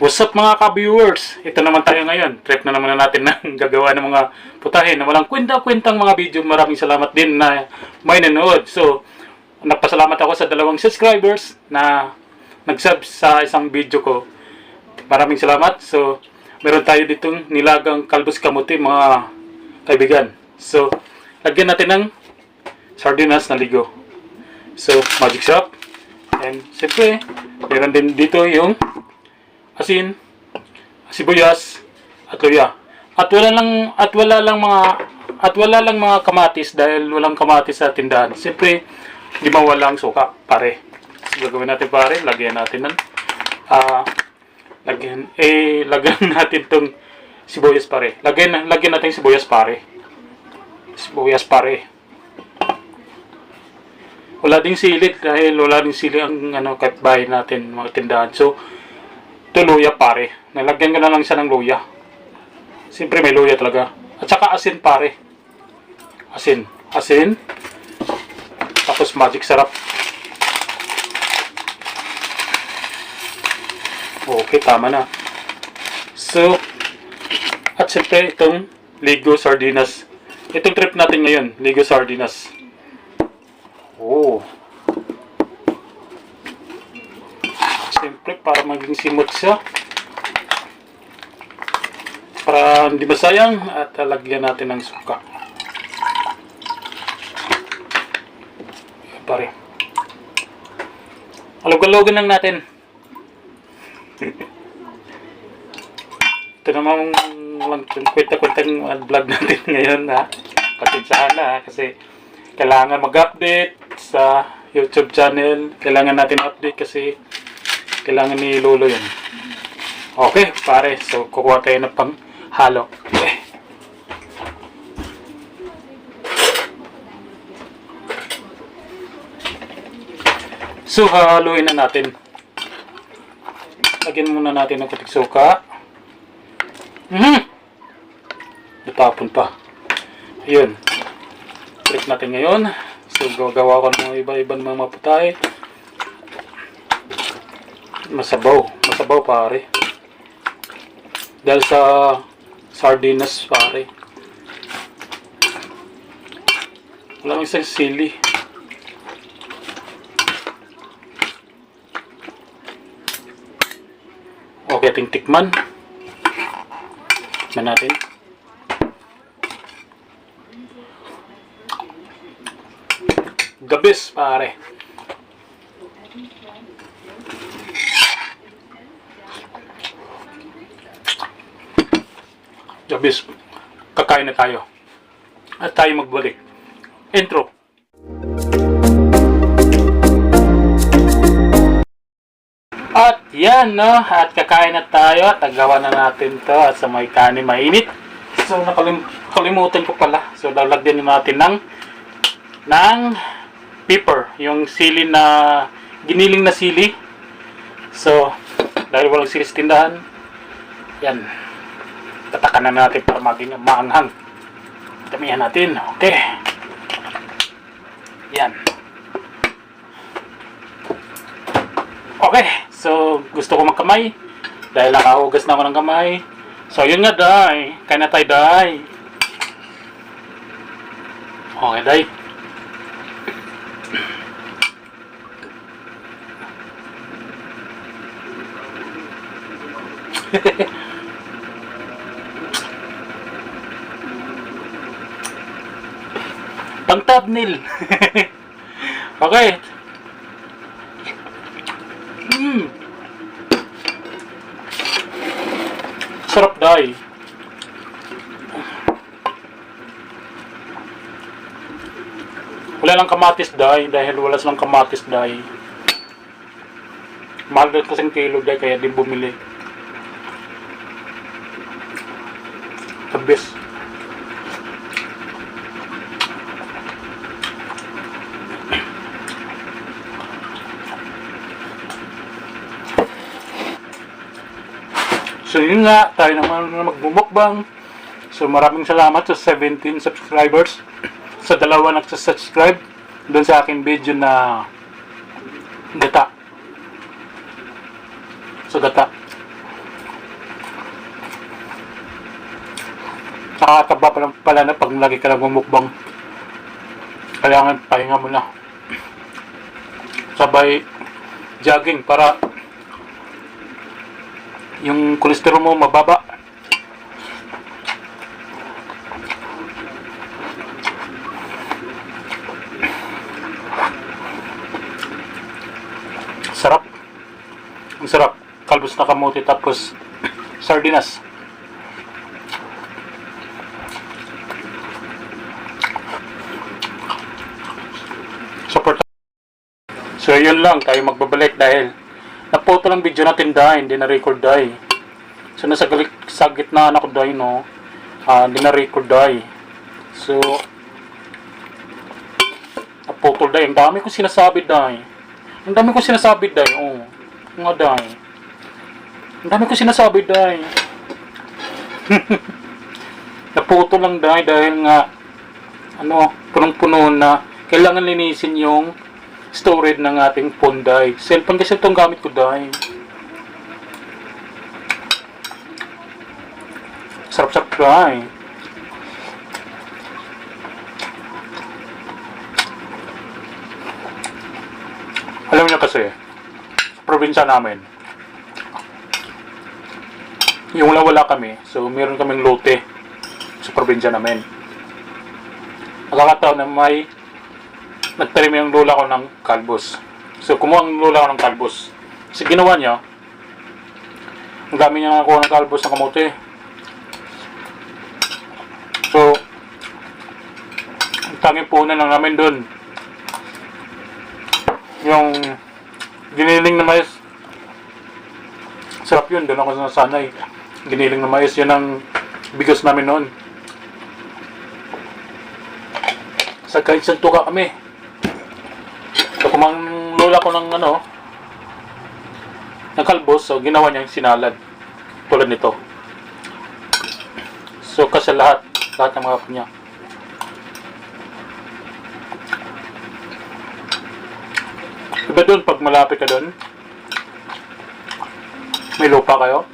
What's up mga ka-viewers? Ito naman tayo ngayon. Trip na naman na natin ng gagawa ng mga putahin na walang kwenta-kwentang mga video. Maraming salamat din na may nanood. So, nagpasalamat ako sa dalawang subscribers na nag-sub sa isang video ko. Maraming salamat. So, meron tayo ditong nilagang kalbos kamuti mga kaibigan. So, lagyan natin ng sardinas na ligo. So, magic shop. And, siyempre, meron din dito yung asin, sibuyas, at luya. At wala lang at wala lang mga at wala lang mga kamatis dahil walang kamatis sa tindahan. Siyempre, di mawala ang suka, pare. So, gagawin natin pare, lagyan natin ng ah lagyan eh lagyan natin tong sibuyas pare. Lagyan lagyan natin sibuyas pare. Sibuyas pare. Wala ding sili dahil wala ding sili ang ano kahit bahay natin mga tindahan. So, ito luya pare. Nalagyan ko na lang siya ng luya. Siyempre may luya talaga. At saka asin pare. Asin. Asin. Tapos magic sarap. Okay, tama na. So, at siyempre itong Ligo Sardinas. Itong trip natin ngayon, Ligo Sardinas. Oh. Siyempre, para maging simot siya. Para hindi masayang at lagyan natin ng suka. Pare. Alog-alogan lang natin. Ito namang lang kwenta-kwentang vlog natin ngayon ha. Pasensyahan na ha, kasi kailangan mag-update sa YouTube channel. Kailangan natin update kasi kailangan ni Lolo yun. Okay, pare. So, kukuha tayo ng pang halo. Okay. So, haluin na natin. Lagyan muna natin ng kutik suka. Mhm! Natapon pa. Ayun. Trip natin ngayon. So, gagawa ko ng iba-ibang mga putay. Masabaw. Masabaw pare. Dahil sa sardinas pare. Walang isang sili. Okay, ating tikman. Tikman natin. Gabis pare. Gabis. Kakain na tayo. At tayo magbalik. Intro. At yan, no? At kakain na tayo at nagawa na natin to at sa may kanin mainit. So, nakalim nakalimutan ko pala. So, lalagyan na natin ng ng pepper. Yung sili na giniling na sili. So, dahil walang sili sa tindahan, yan. Tatakan na natin para maging maanghang. Damihan natin. Okay. Yan. Okay, so gusto ko magkamay dahil nakahugas na ako ng kamay. So yun nga, Day. Kaya na tayo, Day. Okay, Day. Pang thumbnail. okay. Mm. Sarap dai. Wala lang kamatis dai dahil wala silang kamatis dai. Mahal din kasing kilo dai kaya di bumili. The best. So yun nga, tayo naman na magmumukbang. So maraming salamat sa 17 subscribers, sa dalawa nagsasubscribe doon sa akin video na gata. So gata. Nakakataba pa lang pala na pag lagi ka lang mumukbang. Kailangan pahinga mo na. Sabay jogging para yung kolesterol mo mababa. Sarap. Ang sarap. Kalbos na kamote tapos sardinas. So yun lang, tayo magbabalik dahil napoto lang video natin dahil hindi na-record dahil. So nasa sa gitna na ko dahil no, ah, hindi na-record dahil. So, naputol dahil. Ang dami kong sinasabi dahil. Ang dami kong sinasabi dahil. Oh, nga dahil. Ang dami kong sinasabi dahil. Naputo lang dahil dahil nga ano, punong-puno na kailangan linisin yung storage ng ating phone dahil. Cellphone kasi itong gamit ko dahil. Sarap-sarap dahil. Alam niyo kasi, sa probinsya namin, yung wala kami, so meron kaming lote sa probinsya namin. Nakakataon na may nagtanim yung lola ko ng kalbos. So kumuha ang lola ko ng kalbos. So ginawa niya, ang dami niya nakakuha ng kalbos ng kamote. So, ang tanging punan lang namin doon. Yung giniling na mais. Sarap yun, doon ako nasanay. Giniling na mais, yun ang bigas namin noon. Sa kahit saan tuka kami. So kung ang lola ko ng ano, ng kalbos, so ginawa niya yung sinalad. Tulad nito. So kasi lahat, lahat ng mga apo niya. Diba doon, pag malapit ka doon, may lupa kayo?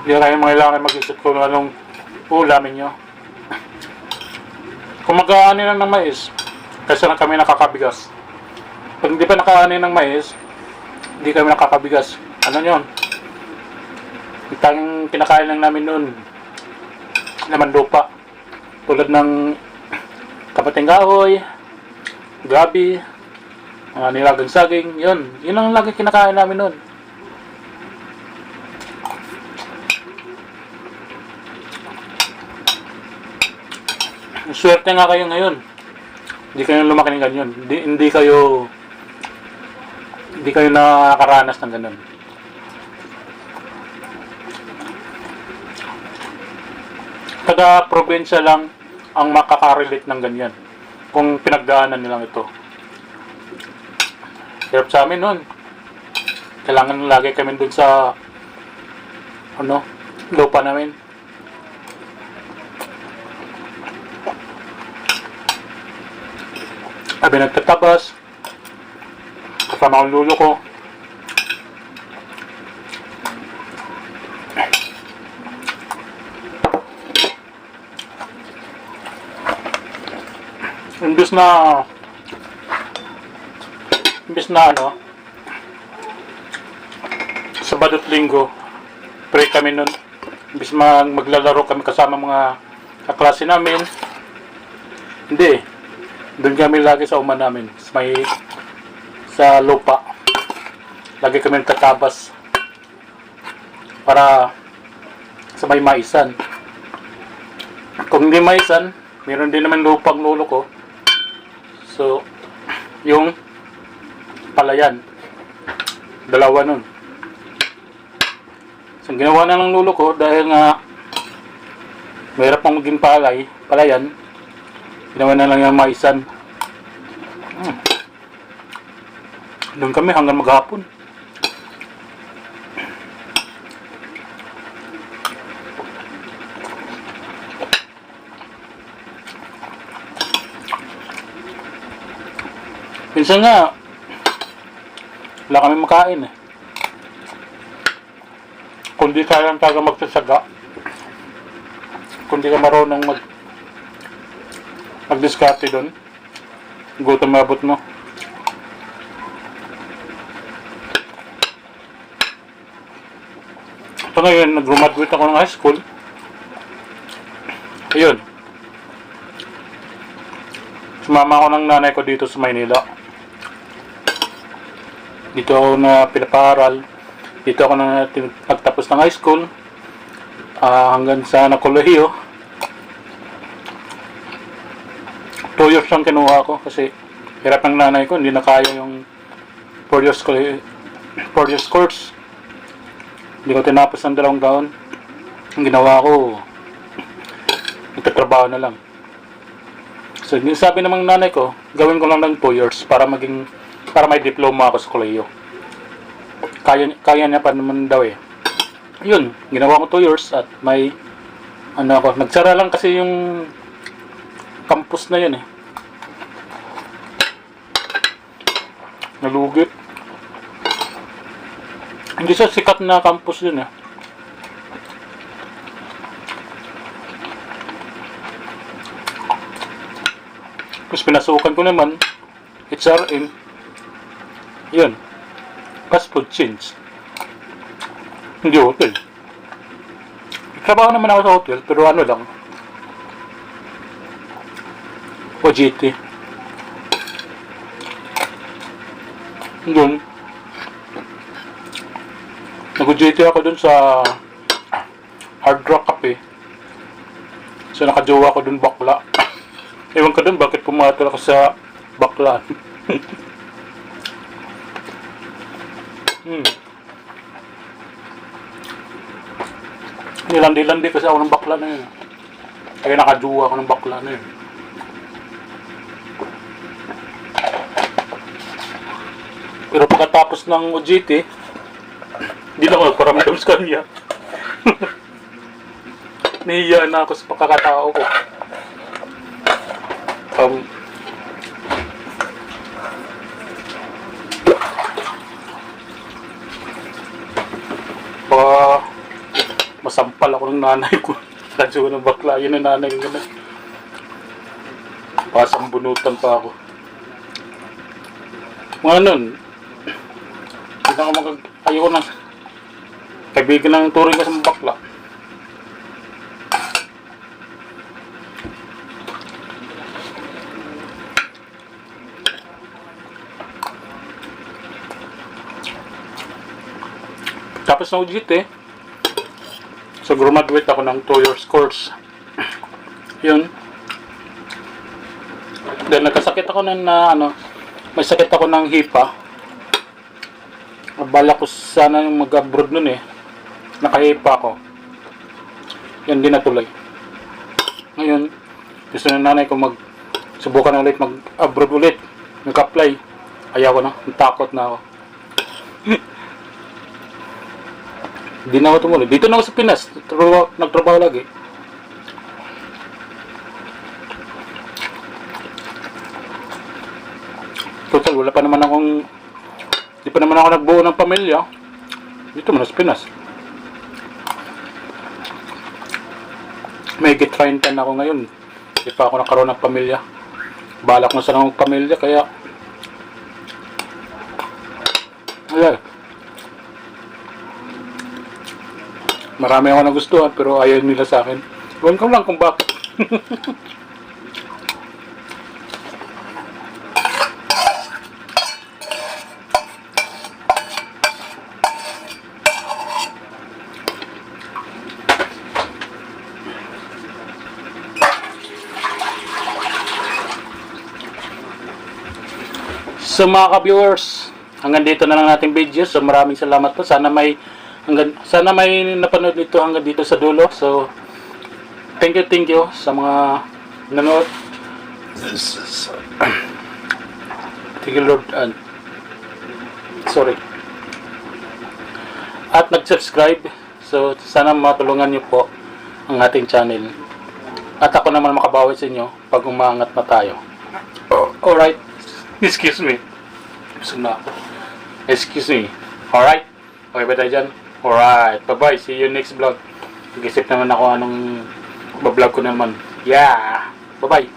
Hindi kayo kailangan mag-isip kung anong ulamin nyo. Kung mag-aani lang ng mais, kasi lang kami nakakabigas. Pag hindi pa nakaani ng mais, hindi kami nakakabigas. Ano yun? Ang tanging kinakain lang namin noon, naman lupa. Tulad ng kapating kahoy, gabi, mga nilagang saging, yun. Yun ang lagi kinakain namin noon. Swerte nga kayo ngayon. Hindi kayo lumaki ng ganyan. Hindi, hindi kayo hindi kayo nakakaranas ng ganun. Taga probinsya lang ang makakarelate ng ganyan. Kung pinagdaanan nilang ito. Hirap sa amin nun. Kailangan lagi kami dun sa ano, lupa namin. Sabi nagtatabas. Kasama ang lulo ko. Imbis na imbis na ano Sabado at Linggo pray kami nun imbis mag maglalaro kami kasama mga kaklase namin hindi doon kami lagi sa uma namin. May sa lupa. Lagi kami nagtatabas. Para sa may maisan. Kung hindi maisan meron din naman lupang lolo ko. So yung palayan. Dalawa nun. So ginawa na ng lolo ko dahil nga mahirap pang maging palay palayan ginawa na lang yung maisan hmm. doon kami hanggang maghapon Minsan nga, wala kami makain eh. Kung di kaya lang talaga magsasaga, kung di ka marunong mag mag-discarte doon, gutom mabot mo. Ito ngayon, nag-graduate ako ng high school. Ayun. Sumama ako ng nanay ko dito sa Maynila. Dito ako na pinaparal. Dito ako na nagtapos ng high school. Ah, hanggang sa nakolehiyo. Years lang kinuha ko kasi hirap ng nanay ko. Hindi na kaya yung four years, ko- four years course. Hindi ko tinapos ng dalawang taon. Ang ginawa ko, nagtatrabaho na lang. So, sabi namang nanay ko, gawin ko lang ng 2 years para maging, para may diploma ako sa kolehiyo. Kaya, kaya niya pa naman daw eh. Yun, ginawa ko 2 years at may, ano ako, nagsara lang kasi yung campus na yun eh. Nalugit. Hindi siya sikat na campus yun eh. Tapos pinasukan ko naman, HRM, yun, fast food chains. Hindi hotel. Trabaho naman ako sa hotel, pero ano lang, OJT. Yun. Nag-OJT ako dun sa Hard Rock Cafe. So nakajowa ako dun bakla. Ewan ko dun bakit pumatol ako sa bakla. hmm. Nilandi-landi kasi ako ng bakla na yun. Kaya nakajowa ako ng bakla na yun. Pero pagkatapos ng OJT, hindi na ako nagparamdam sa kanya. Nahiya na ako sa pagkakatao ko. Um, pa masampal ako ng nanay ko. Radyo ng bakla, yun ang nanay ko. Ganun. Pasambunutan pa ako. Mga nun, hindi na ako mag... Ayoko na. Kaibigan ng turing ka sa bakla. Tapos na UGT eh. So, graduate ako ng 2 years course. Yun. Then, nagkasakit ako ng na, ano, may sakit ako ng hipa. Abala ko sana mag-abroad nun eh. Nakahipa ako. Yan din natuloy. Ngayon, gusto ng nanay ko mag subukan ulit mag-abroad ulit. Nag-apply. Ayaw ko na. Takot na ako. Hindi na ako tumuloy. Dito na ako sa Pinas. Nagtrabaho, nagtrabaho lagi. Total, wala pa naman akong... Pa naman ako nagbuo ng pamilya. Dito mo na sa Pinas. May git 30 na ako ngayon. Di pa ako nakaroon ng pamilya. Balak na sana akong pamilya, kaya... Ayan. Marami ako nagustuhan pero ayaw nila sa akin. Huwag ko lang kung bakit. So mga ka-viewers, hanggang dito na lang natin video. So maraming salamat po. Sana may hanggang sana may napanood nito hanggang dito sa dulo. So thank you, thank you sa mga nanood. Thank you Lord. And, sorry. At nag-subscribe. So sana matulungan niyo po ang ating channel. At ako naman makabawi sa inyo pag umangat na tayo. Alright. Excuse me. Busog na ako. Excuse me. Alright. Okay ba tayo dyan? Alright. Bye-bye. See you next vlog. Nag-isip naman ako anong bablog ko naman. Yeah! Bye-bye!